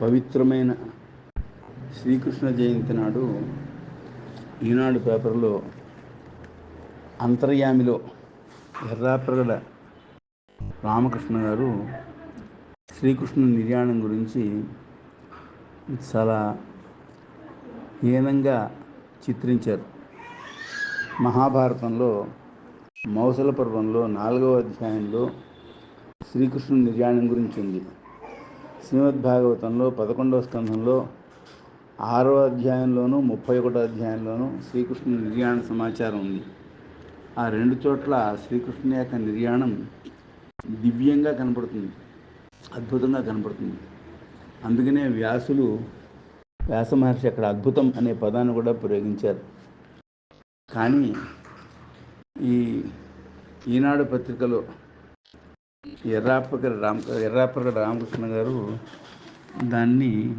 పవిత్రమైన శ్రీకృష్ణ జయంతి నాడు ఈనాడు పేపర్లో అంతర్యామిలో ఎర్రాప్రగడ రామకృష్ణ గారు శ్రీకృష్ణ నిర్యాణం గురించి చాలా హీనంగా చిత్రించారు. మహాభారతంలో మౌసల పర్వంలో నాలుగవ అధ్యాయంలో శ్రీకృష్ణుని నిర్యాణం గురించి ఉంది. శ్రీమద్భాగవతంలో పదకొండవ స్కంధంలో ఆరో అధ్యాయంలోనూ ముప్పై ఒకటో అధ్యాయంలోనూ శ్రీకృష్ణుని నిర్యాణ సమాచారం ఉంది. ఆ రెండు చోట్ల శ్రీకృష్ణుని యొక్క నిర్యాణం దివ్యంగా కనపడుతుంది అద్భుతంగా కనపడుతుంది. అందుకనే వ్యాసులు వ్యాస మహర్షి అక్కడ అద్భుతం అనే పదాన్ని కూడా ప్రయోగించారు. కానీ ఈ ఈనాడు పత్రికలో ఎర్రాపగడ రామ ఎర్రాపగడ రామకృష్ణ గారు దాన్ని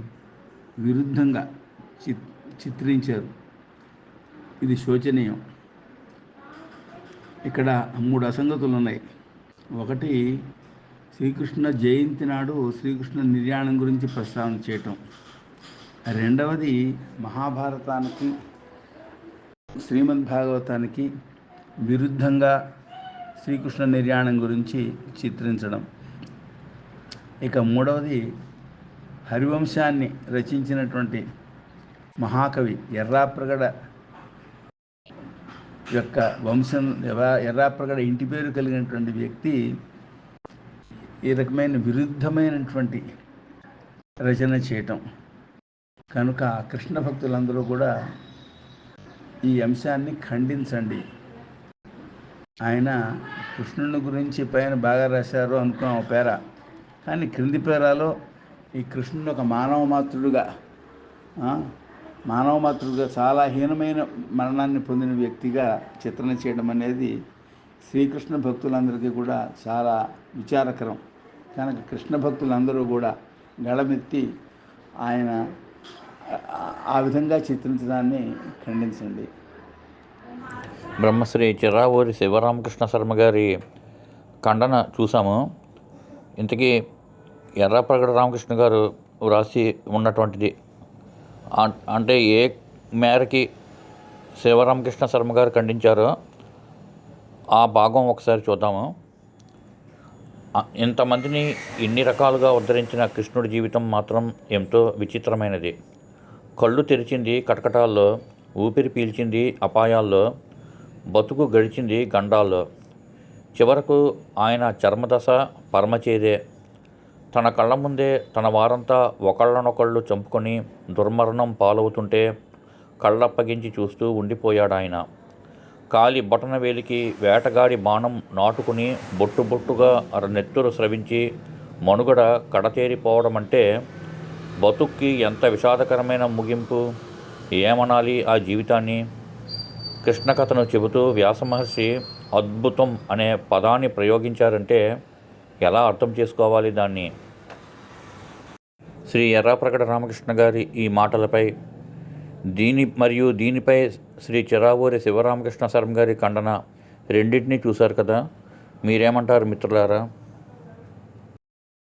విరుద్ధంగా చి చిత్రించారు. ఇది శోచనీయం. ఇక్కడ మూడు అసంగతులు ఉన్నాయి ఒకటి శ్రీకృష్ణ జయంతి నాడు శ్రీకృష్ణ నిర్యాణం గురించి ప్రస్తావన చేయటం. రెండవది మహాభారతానికి శ్రీమద్ భాగవతానికి విరుద్ధంగా శ్రీకృష్ణ నిర్యాణం గురించి చిత్రించడం. ఇక మూడవది హరివంశాన్ని రచించినటువంటి మహాకవి ఎర్రాప్రగడ యొక్క వంశం ఎర్రాప్రగడ ఇంటి పేరు కలిగినటువంటి వ్యక్తి ఈ రకమైన విరుద్ధమైనటువంటి రచన చేయటం. కనుక కృష్ణ భక్తులందరూ కూడా ఈ అంశాన్ని ఖండించండి. ఆయన కృష్ణుని గురించి పైన బాగా రాశారు అనుకున్నాం ఒక పేర. కానీ క్రింది పేరాలో ఈ కృష్ణుని ఒక మానవ మాతృడుగా మానవ మాతృడుగా చాలా హీనమైన మరణాన్ని పొందిన వ్యక్తిగా చిత్రణ చేయడం అనేది శ్రీకృష్ణ భక్తులందరికీ కూడా చాలా విచారకరం. కనుక కృష్ణ భక్తులందరూ కూడా గళమెత్తి ఆయన ఆ విధంగా చిత్రించడాన్ని ఖండించండి. బ్రహ్మశ్రీ చిరావూరి శివరామకృష్ణ శర్మ గారి ఖండన చూసాము. ఇంతకీ ఎర్రప్రగడ రామకృష్ణ గారు వ్రాసి ఉన్నటువంటిది. అంటే ఏ మేరకి శివరామకృష్ణ శర్మ గారు ఖండించారో ఆ భాగం ఒకసారి చూద్దాము. ఇంతమందిని ఇన్ని రకాలుగా ఉద్ధరించిన కృష్ణుడి జీవితం మాత్రం ఎంతో విచిత్రమైనది. కళ్ళు తెరిచింది కటకటాల్లో ఊపిరి పీల్చింది అపాయాల్లో బతుకు గడిచింది గండాల్లో. చివరకు ఆయన చర్మదశ పరమచేదే. తన కళ్ళ ముందే తన వారంతా ఒకళ్ళనొకళ్ళు చంపుకొని దుర్మరణం పాలవుతుంటే కళ్ళప్పగించి చూస్తూ ఉండిపోయాడు ఆయన కాలి బొటన వేలికి వేటగాడి బాణం నాటుకుని బొట్టు బొట్టుగా అర నెత్తురు స్రవించి మనుగడ కడతేరిపోవడం అంటే బతుక్కి ఎంత విషాదకరమైన ముగింపు? ఏమనాలి ఆ జీవితాన్ని? కృష్ణ కథను చెబుతూ వ్యాసమహర్షి అద్భుతం అనే పదాన్ని ప్రయోగించారంటే ఎలా అర్థం చేసుకోవాలి దాన్ని? శ్రీ ఎర్రాప్రగడ రామకృష్ణ గారి ఈ మాటలపై దీని మరియు దీనిపై శ్రీ చిరావూరి శివరామకృష్ణ శర్మ గారి ఖండన రెండింటినీ చూశారు కదా? మీరేమంటారు మిత్రులారా?